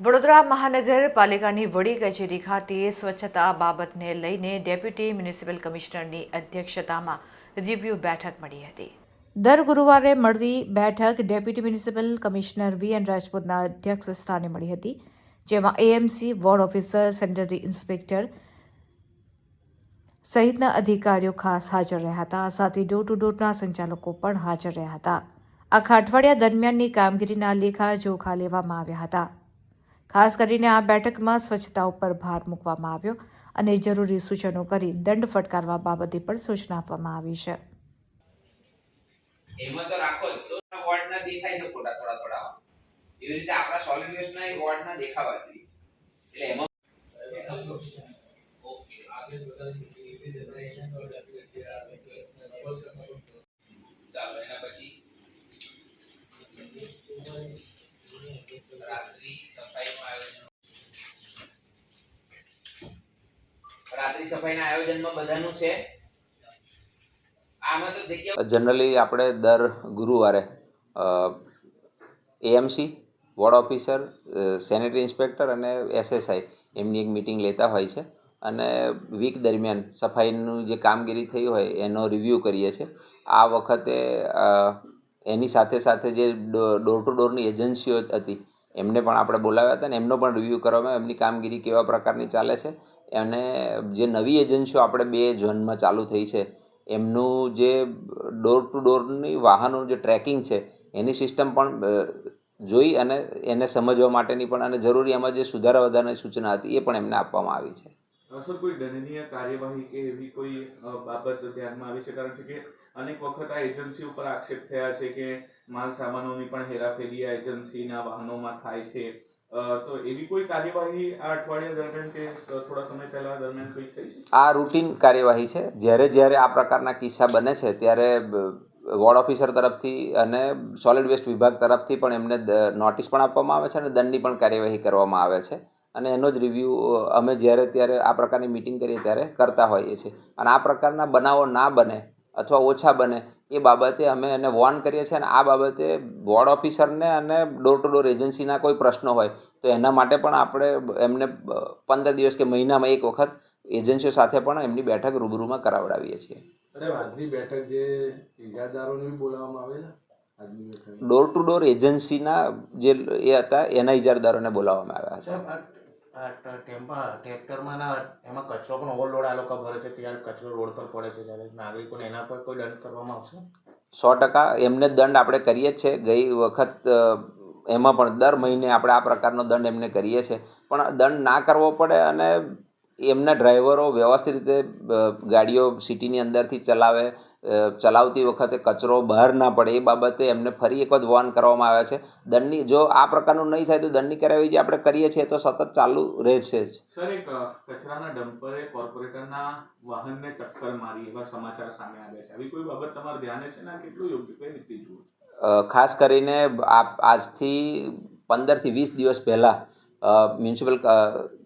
વડોદરા મહાનગરપાલિકાની વડી કચેરી ખાતે સ્વચ્છતા બાબતને લઈને ડેપ્યુટી મ્યુનિસિપલ કમિશનરની અધ્યક્ષતામાં રિવ્યૂ બેઠક મળી હતી. દર ગુરુવારે મળતી બેઠક deputy municipal commissioner V N રાજપૂતના અધ્યક્ષ સ્થાને મળી હતી, જેમાં AMC ward officer, sanitary inspector સહિતના અધિકારીઓ ખાસ હાજર રહ્યા હતા. સાથે ડોર ટુ ડોરના સંચાલકો પણ હાજર રહ્યા હતા. આખા અઠવાડિયા દરમિયાનની કામગીરીના લેખા જોખા લેવામાં આવ્યા હતા. ખાસ કરીને આ બેઠકમાં સ્વચ્છતા ઉપર ભાર મૂકવામાં આવ્યો અને જરૂરી સૂચનો કરી દંડ ફટકારવા બાબતે પણ સૂચના આપવામાં આવી છે. એમાં તો જનરલી આપણે દર ગુરુવારે AMC ward officer sanitary inspector અને એસએસઆઈ એમની એક મિટિંગ લેતા હોય છે. અને વીક દરમિયાન સફાઈનું જે કામગીરી થઈ હોય એનો રિવ્યૂ કરીએ છીએ. આ વખતે એની સાથે સાથે જે ડોર ટુ ડોરની એજન્સીઓ હતી એમને પણ આપણે બોલાવ્યા હતા ને એમનો પણ રિવ્યૂ કરવામાં એમની કામગીરી કેવા પ્રકારની ચાલે છે અને જે નવી એજન્સીઓ આપણે બે ઝોનમાં ચાલુ થઈ છે, એમનું જે ડોર ટુ ડોરની વાહનોનું જે ટ્રેકિંગ છે, એની સિસ્ટમ પણ જોઈ અને એને સમજવા માટેની પણ અને જરૂરી એમાં જે સુધારા વધારાની સૂચના હતી એ પણ એમને આપવામાં આવી છે. સર, કોઈ દંડનીય કાર્યવાહી કે એવી કોઈ બાબત ધ્યાનમાં આવી છે? કારણ કે અનેક વખત આ એજન્સી ઉપર આક્ષેપ થયા છે કે માલ સામાનોની પણ હેરાફેરી આ એજન્સીના વાહનોમાં થાય છે. તો એવી કોઈ કાર્યવાહી આ અઠવાડિયા દરમિયાન કે થોડા સમય પહેલા દરમિયાન કોઈ થઈ છે? આ રૂટીન કાર્યવાહી છે. જ્યારે જ્યારે આ પ્રકારના કિસ્સા બને છે, ત્યારે વોર્ડ ઓફિસર તરફથી અને સોલિડ વેસ્ટ વિભાગ તરફથી પણ એમને નોટિસ પણ આપવામાં આવે છે અને દંડની પણ કાર્યવાહી કરવામાં આવે છે. અને એનો જ રિવ્યૂ અમે જ્યારે ત્યારે આ પ્રકારની મિટિંગ કરીએ ત્યારે કરતા હોઈએ છીએ. અને આ પ્રકારના બનાવો ના બને અથવા ઓછા બને એ બાબતે અમે એને વોર્ન કરીએ છીએ અને આ બાબતે વોર્ડ ઓફિસરને અને ડોર ટુ ડોર એજન્સીના કોઈ પ્રશ્નો હોય તો એના માટે પણ આપણે એમને પંદર દિવસ કે મહિનામાં એક વખત એજન્સીઓ સાથે પણ એમની બેઠક રૂબરૂમાં કરાવડાવીએ છીએ. આજની બેઠક જે ઇજાદારોને બોલાવવામાં આવે ડોર ટુ ડોર એજન્સીના જે એ હતા એના ઇજારદારોને બોલાવવામાં આવ્યા હતા. ટેમ્પા, ટ્રેક્ટરમાં ના, એમાં કચરો પણ ઓવરલોડ આ લોકો ભરે છે, ત્યારે કચરો રોડ પર પડે છે, ત્યારે નાગરિકોને એના પર કોઈ દંડ કરવામાં આવશે? સો ટકા, એમને દંડ આપણે કરીએ જ છે, ગઈ વખત એમાં પણ દર મહિને આપણે આ પ્રકારનો દંડ એમને કરીએ છીએ પણ દંડ ના કરવો પડે અને એમના ડ્રાઈવરો વ્યવસ્થિત રીતે ગાડીઓ સિટીની અંદરથી ચલાવે ચલાવતી વખતે કચરો બહાર ના પડે એ બાબતે એમને ફરી એક વખત વોર્ન કરવામાં આવ્યા છે. દંડની જો આ પ્રકારનું નહીં થાય તો દંડની કાર્યવાહી જે આપણે કરીએ છીએ તો સતત ચાલુ રહેશે જ. સર એક કચરાના ડમ્પરે કોર્પોરેટરના વાહનને ટક્કર મારી એવા સમાચાર સામે આવ્યા છે. આવી કોઈ બાબત તમારા ધ્યાને છે ને? કેટલું યોગ્ય કઈ રીતે જુઓ? ખાસ કરીને આજથી પંદરથી વીસ દિવસ પહેલાં મ્યુનિસિપલ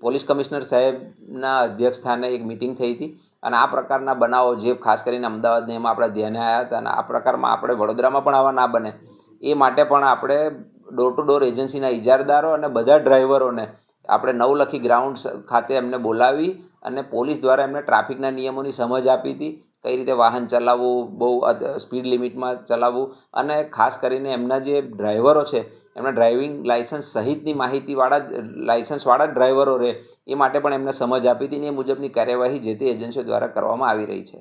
પોલીસ કમિશનર સાહેબના અધ્યક્ષ સ્થાને એક મિટિંગ થઈ હતી. અને આ પ્રકારના બનાવો જે ખાસ કરીને અમદાવાદને એમાં આપણા ધ્યાને આવ્યા હતા અને આ પ્રકારમાં આપણે વડોદરામાં પણ આવા ના બને, એ માટે પણ આપણે ડોર ટુ ડોર એજન્સીના ઇજારદારો અને બધા ડ્રાઈવરોને આપણે નવલખી ગ્રાઉન્ડ ખાતે એમને બોલાવી અને પોલીસ દ્વારા એમને ટ્રાફિકના નિયમોની સમજ આપી હતી, કઈ રીતે વાહન ચલાવવું, બહુ સ્પીડ લિમિટમાં ચલાવવું અને ખાસ કરીને એમના જે ડ્રાઈવરો છે એમના ડ્રાઇવિંગ લાઇસન્સ સહિતની માહિતીવાળા જ લાઇસન્સવાળા ડ્રાઈવરો રહે એ માટે પણ એમને સમજ આપી હતી ને એ મુજબની કાર્યવાહી જે તે એજન્સીઓ દ્વારા કરવામાં આવી રહી છે.